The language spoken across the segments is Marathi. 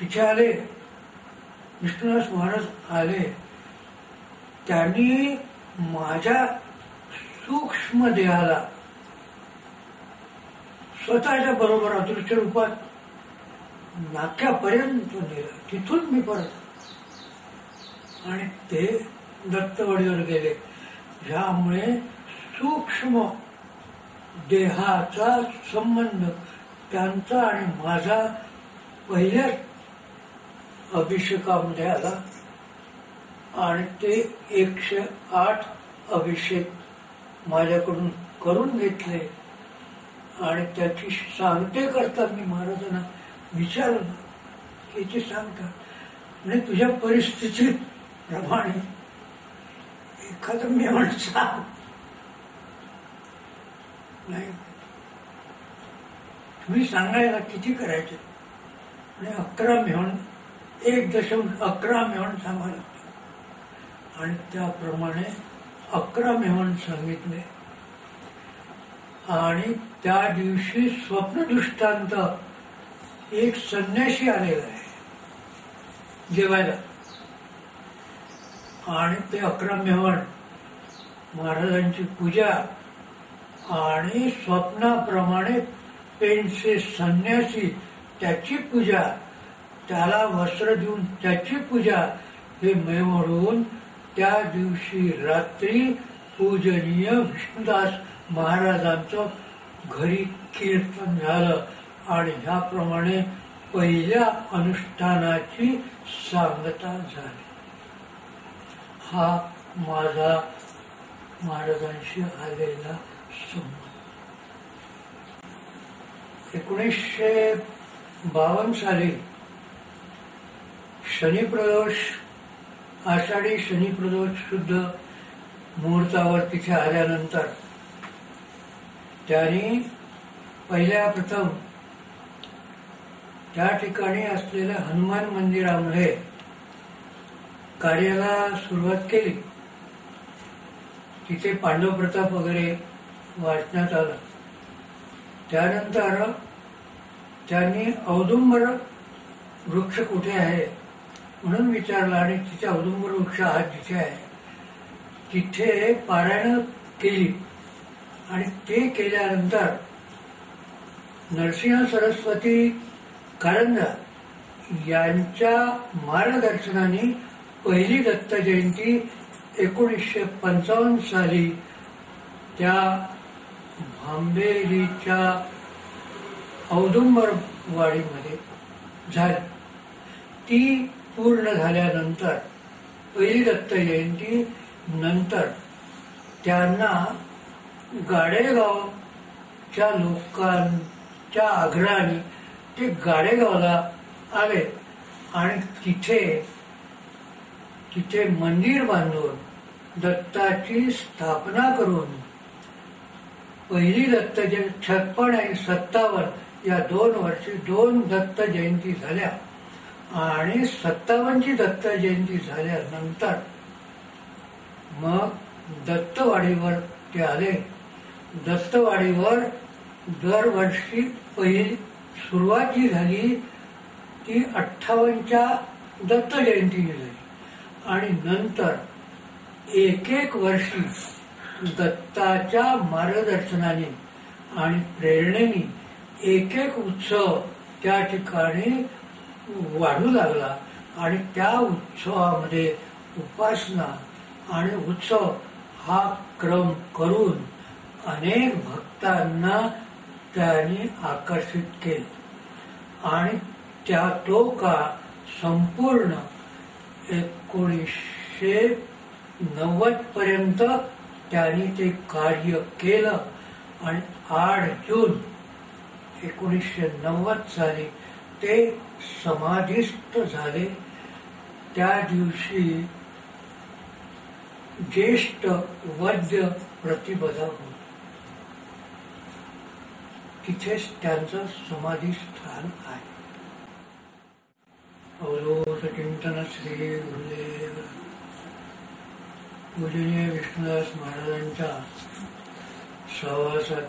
तिथे आले विष्णुदास महाराज आले. त्यांनी माझ्या सूक्ष्म देहाला स्वतःच्या बरोबर अदृश्य रूपात नाक्यापर्यंत नेलं. तिथून मी परत आणि ते दत्तवाडीवर गेले. ज्यामुळे सूक्ष्म देहाचा संबंध त्यांचा आणि माझा पहिल्याच अभिषेकामध्ये आला. आणि ते एकशे आठ अभिषेक माझ्याकडून करून घेतले. आणि त्याची सांगते करता मी महाराजांना. विचारलं याची सांगता म्हणजे तुझ्या परिस्थिती प्रमाणे एखादं मेवण सांग. नाही. तुम्ही सांगायला किती करायचे? आणि अकरा मेहण एक दशम अकरा मेहण सांगायला लागतं आणि त्याप्रमाणे अकरा मेहण सांगितले. आणि त्या दिवशी स्वप्नदृष्टांत एक संन्याशी आलेला आहे. जेवायला. आणि ते अकरा मेवण महाराजांची पूजा आणि स्वप्नाप्रमाणे पेनचे संन्यासी त्याची पूजा त्याला वस्त्र देऊन त्याची पूजा हे मेवळून त्या दिवशी रात्री पूजनीय विष्णुदास महाराजांचं घरी कीर्तन झालं. आणि ह्याप्रमाणे पहिल्या अनुष्ठानाची सांगता झाली. हा माझा महाराजांशी आलेला संबंध. एकोणीसशे बावन्न साली शनिप्रदोष आषाढी शनिप्रदोष शुद्ध मुहूर्तावर तिथे आल्यानंतर त्यांनी पहिल्या प्रथम त्या ठिकाणी असलेल्या हनुमान मंदिरामध्ये कार्याला सुरुवात केली. तिथे पांडव प्रताप वगैरे वाचण्यात आलं. त्यानंतर त्यांनी औदुंबर वृक्ष कुठे आहे? म्हणून विचारला आणि तिथे औदुंबर वृक्ष आज जिथे आहे तिथे पारायण केली. आणि ते केल्यानंतर नरसिंह सरस्वती कारंजा यांच्या मार्गदर्शनाने पहिली दत्त जयंती एकोणीसशे पंचावन्न साली त्या भांबेरीच्या औदुंबरवाडीमध्ये झाली. ती पूर्ण झाल्यानंतर पहिली दत्त जयंती नंतर त्यांना गाडेगावच्या लोकांच्या आग्रहाने ते गाडेगावला आले आणि तिथे तिथे मंदिर बांधून दत्ताची स्थापना करून पहिली दत्त जयंती छप्पन आणि सत्तावन्न या दोन वर्षी दोन दत्त जयंती झाल्या. आणि सत्तावन्नची दत्त जयंती झाल्यानंतर मग दत्तवाडीवर ते आले. दत्तवाडीवर दरवर्षी पहिली सुरुवात जी झाली ती अठ्ठावन्नच्या दत्त जयंतीने झाली. आणि नंतर एक एक वर्षी दत्ताच्या मार्गदर्शनाने आणि प्रेरणेने एक एक उत्सव त्या ठिकाणी वाढू लागला. आणि त्या उत्सवामध्ये उपासना आणि उत्सव हा क्रम करून अनेक भक्तांना त्यांनी आकर्षित केले. आणि त्या तो का संपूर्ण एकोणीसशे नव्वद पर्यंत त्यांनी ते कार्य केलं. आणि आठ जून एकोणीसशे नव्वद साली ते समाधिस्थ झाले. त्या दिवशी ज्येष्ठ वैद्य प्रतिबदा होत. तिथेच त्यांचं समाधी स्थान आहे. अवलोक चिंतन श्री गुरुदेव. पूजनीय विष्णुदास महाराजांच्या सहवासात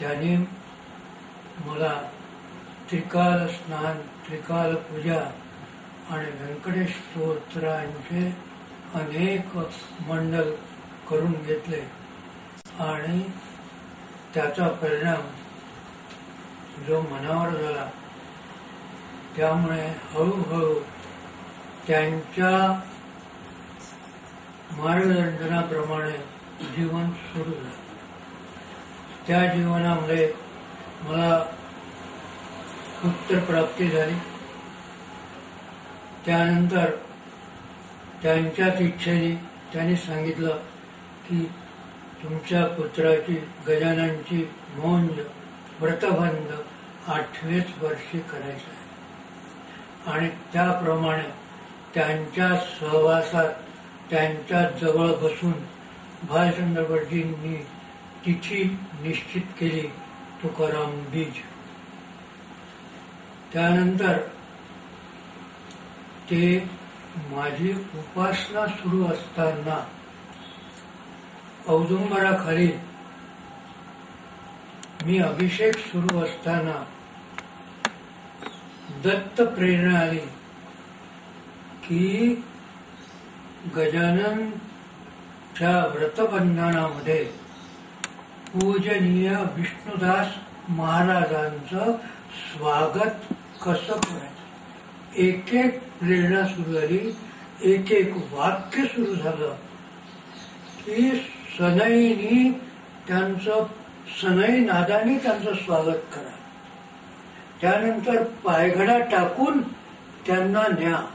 त्यांनी मला त्रिकाल स्नान त्रिकाल पूजा आणि व्यंकटेश स्तोत्रांचे अनेक मंडल करून घेतले. आणि त्याचा परिणाम जो मनावर झाला त्यामुळे हळूहळू त्यांच्या मार्गदर्शनाप्रमाणे जीवन सुरू झालं. त्या जीवनामध्ये मला उत्तर प्राप्ती झाली. त्यानंतर त्यांच्याच इच्छेने त्यांनी सांगितलं की तुमच्या पुत्राची गजाननची मौंज व्रतबंध आठवेच वर्षी करायचं आहे. आणि त्याप्रमाणे त्यांच्या सहवासात त्यांच्या जवळ बसून भालचंद्र भटजींनी तिथी निश्चित केली. तुकाराम बीज. त्यानंतर ते माझी उपासना सुरू असताना औदुंबराखाली मी अभिषेक सुरू असताना दत्त प्रेरणा आली की गजाननच्या व्रतबंधनामध्ये पूजनीय विष्णुदास महाराजांचं स्वागत कसं करायचं? एक एक प्रेरणा सुरू झाली एक एक वाक्य सुरू झालं. की सनईनी त्यांचं सनई नादानी त्यांचं स्वागत करा. त्यानंतर पायघडा टाकून त्यांना न्या.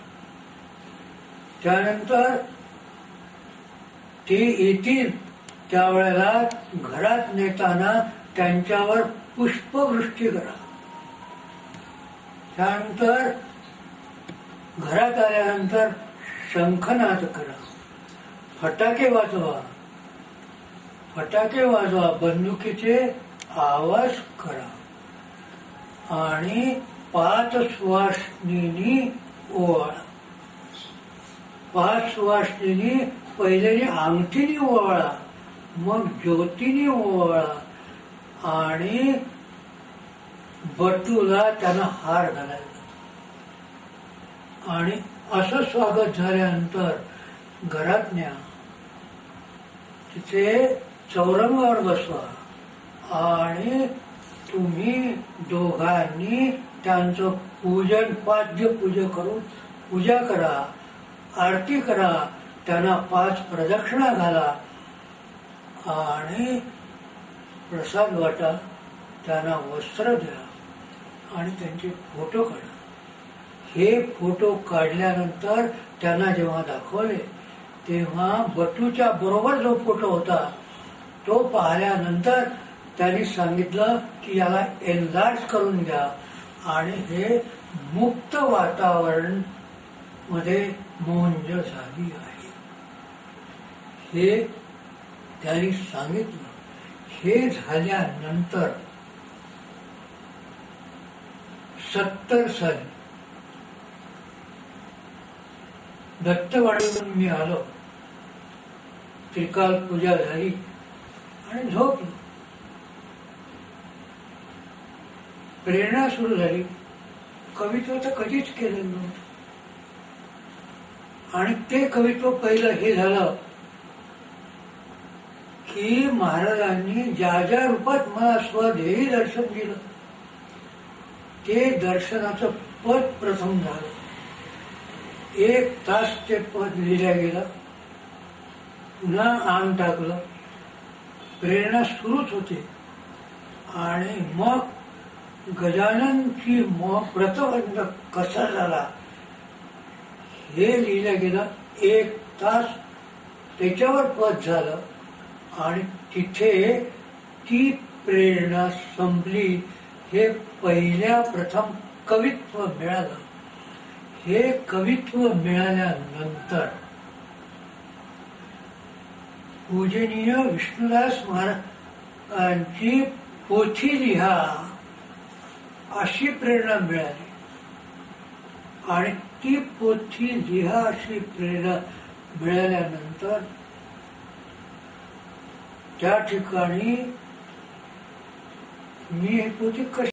त्यानंतर ते येतील. त्यावेळेला घरात नेताना त्यांच्यावर पुष्पवृष्टी करा. त्यानंतर घरात आल्यानंतर शंखनाद करा. फटाके वाजवा. फटाके वाजवा बंदुकीचे आवाज करा. आणि पाच सुवासनीनी ओवाळा. पाच सुवासनीनी पहिल्याने अंगठीने ओवाळा. मग ज्योतीने ओवाळा आणि बटूला त्यांना हार घालायला. आणि असं स्वागत झाल्यानंतर घरात न्या तिथे चौरंगावर बसवा आणि तुम्ही दोघांनी त्यांचं पूजन पाद्य पूजा करून पूजा करा आरती करा त्यांना पाच प्रदक्षिणा घाला आणि प्रसाद वाटा त्यांना वस्त्र द्या आणि त्यांचे फोटो काढा. हे फोटो काढल्यानंतर त्यांना जेव्हा दाखवले तेव्हा बटूच्या बरोबर जो फोटो होता तो पाहिल्यानंतर त्यांनी सांगितलं की याला एनलार्ज करून घ्या आणि हे मुक्त वातावरणमध्ये मोहंज झाली आहे. हे त्यांनी सांगितलं हे झाल्यानंतर सत्तर साली दत्तवाडीवरून मी आलो. त्रिकाल पूजा झाली आणि झोपलो. प्रेरणा सुरू झाली. कवित्व तर कधीच केलेलं नव्हतं. आणि ते कवित्व पहिलं हे झालं की महाराजांनी ज्या ज्या रूपात मला स्वदेही दर्शन दिलं ते दर्शनाचं पद प्रथम झालं. एक तास ते पद लिहिलं गेलं पुन्हा अंग टाकलं प्रेरणा सुरूच होती. आणि मग गजाननची मग प्रतबंध कसा झाला हे लिहिलं गेलं एक तास त्याच्यावर पद झालं. आणि तिथे ती प्रेरणा संपली. हे पहिल्या प्रथम कवित्व मिळालं. हे कवित्व मिळाल्यानंतर पूजनीय विष्णुदास महाराजांची पोथी लिहा अशी प्रेरणा मिळाली. आणि ती पोथी लिहा अशी प्रेरणा मिळाल्यानंतर त्या ठिकाणी मी हे पोथी कशी